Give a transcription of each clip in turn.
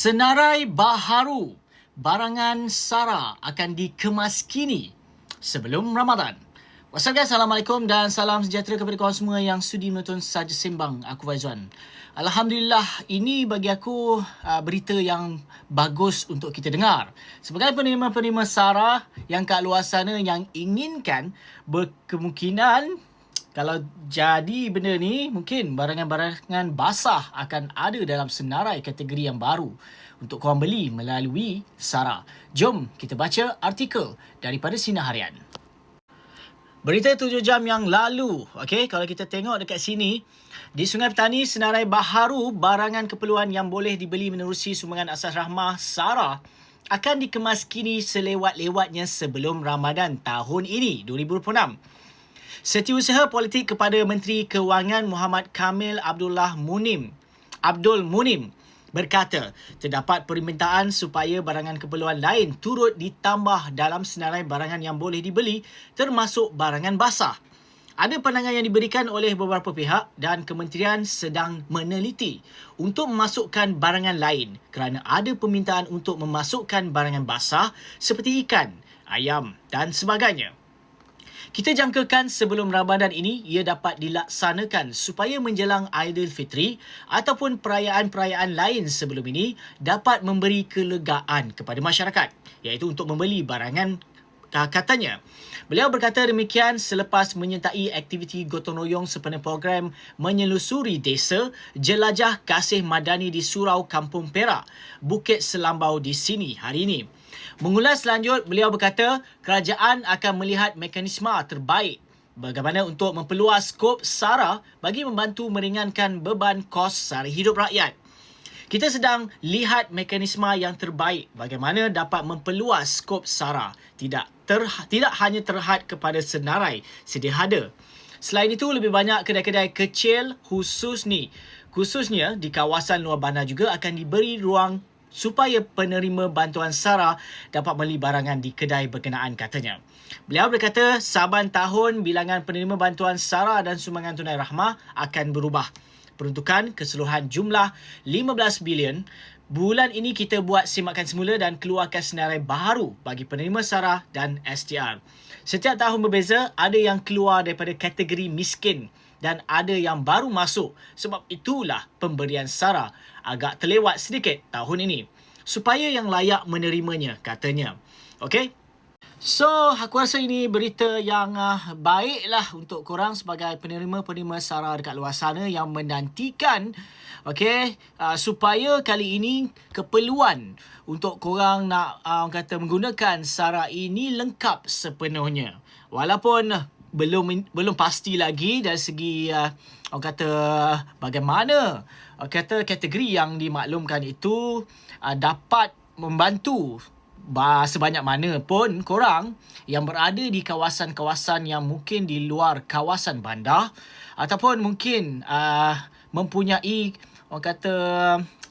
Senarai baharu barangan Sara akan dikemas kini sebelum Ramadan. What's up guys? Assalamualaikum dan salam sejahtera kepada korang semua yang sudi menonton Saja Sembang. Aku Faizwan. Alhamdulillah, ini bagi aku uh, berita yang bagus untuk kita dengar. Sebagai penerima-penerima Sara yang kat luar sana yang inginkan berkemungkinan kalau jadi benda ni mungkin barangan-barangan basah akan ada dalam senarai kategori yang baru untuk korang beli melalui Sara. Jom kita baca artikel daripada Sinar Harian. Berita tujuh jam yang lalu, okay, kalau kita tengok dekat sini, di Sungai Petani, senarai baharu barangan keperluan yang boleh dibeli menerusi sumbangan asas rahmah Sara akan dikemas kini selewat-lewatnya sebelum Ramadan tahun ini, 2026. Setiausaha politik kepada Menteri Kewangan Muhammad Kamil Abdullah Munim, Abdul Munim berkata terdapat permintaan supaya barangan keperluan lain turut ditambah dalam senarai barangan yang boleh dibeli termasuk barangan basah. Ada pandangan yang diberikan oleh beberapa pihak dan kementerian sedang meneliti untuk memasukkan barangan lain kerana ada permintaan untuk memasukkan barangan basah seperti ikan, ayam dan sebagainya. Kita jangkakan sebelum Ramadan ini ia dapat dilaksanakan supaya menjelang Aidilfitri ataupun perayaan-perayaan lain sebelum ini dapat memberi kelegaan kepada masyarakat iaitu untuk membeli barangan katanya. Beliau berkata demikian selepas menyertai aktiviti gotong royong sempena program menyelusuri desa Jelajah Kasih Madani di Surau Kampung Perak, Bukit Selambau di sini hari ini. Mengulas lanjut, beliau berkata kerajaan akan melihat mekanisme terbaik bagaimana untuk memperluas skop SARA bagi membantu meringankan beban kos sara hidup rakyat. Kita sedang lihat mekanisme yang terbaik bagaimana dapat memperluas skop SARA tidak ter, tidak hanya terhad kepada senarai sedia ada. Selain itu lebih banyak kedai-kedai kecil khusus ni khususnya di kawasan luar bandar juga akan diberi ruang supaya penerima bantuan SARA dapat beli barangan di kedai berkenaan katanya. Beliau berkata saban tahun bilangan penerima bantuan SARA dan sumbangan tunai rahmah akan berubah. Peruntukan keseluruhan jumlah 15 bilion Bulan ini kita buat simakan semula dan keluarkan senarai baharu bagi penerima SARA dan STR. Setiap tahun berbeza, ada yang keluar daripada kategori miskin dan ada yang baru masuk. Sebab itulah pemberian SARA agak terlewat sedikit tahun ini. Supaya yang layak menerimanya, katanya. Okay? So, aku rasa ini berita yang uh, baiklah untuk korang sebagai penerima-penerima SARA dekat luar sana yang menantikan okay, uh, supaya kali ini keperluan untuk korang nak uh, kata menggunakan SARA ini lengkap sepenuhnya. Walaupun belum belum pasti lagi dari segi uh, orang kata bagaimana orang kata kategori yang dimaklumkan itu uh, dapat membantu sebanyak mana pun korang yang berada di kawasan-kawasan yang mungkin di luar kawasan bandar ataupun mungkin uh, mempunyai orang kata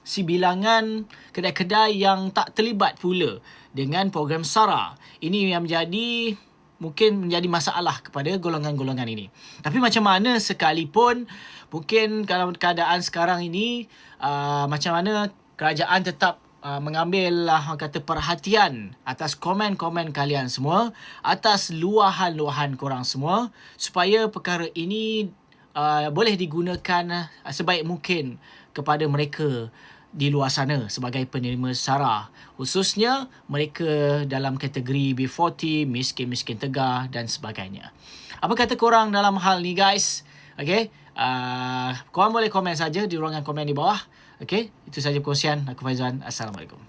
si bilangan kedai-kedai yang tak terlibat pula dengan program SARA. Ini yang menjadi mungkin menjadi masalah kepada golongan-golongan ini. Tapi macam mana sekalipun mungkin kalau keadaan sekarang ini uh, macam mana kerajaan tetap Uh, mengambil lah kata perhatian atas komen-komen kalian semua atas luahan-luahan korang semua supaya perkara ini uh, boleh digunakan uh, sebaik mungkin kepada mereka di luar sana sebagai penerima SARA khususnya mereka dalam kategori B40 miskin-miskin tegar dan sebagainya. Apa kata korang dalam hal ni guys? Okay uh, korang boleh komen saja di ruangan komen di bawah Okay, itu saja perkongsian. Aku Faizan. Assalamualaikum.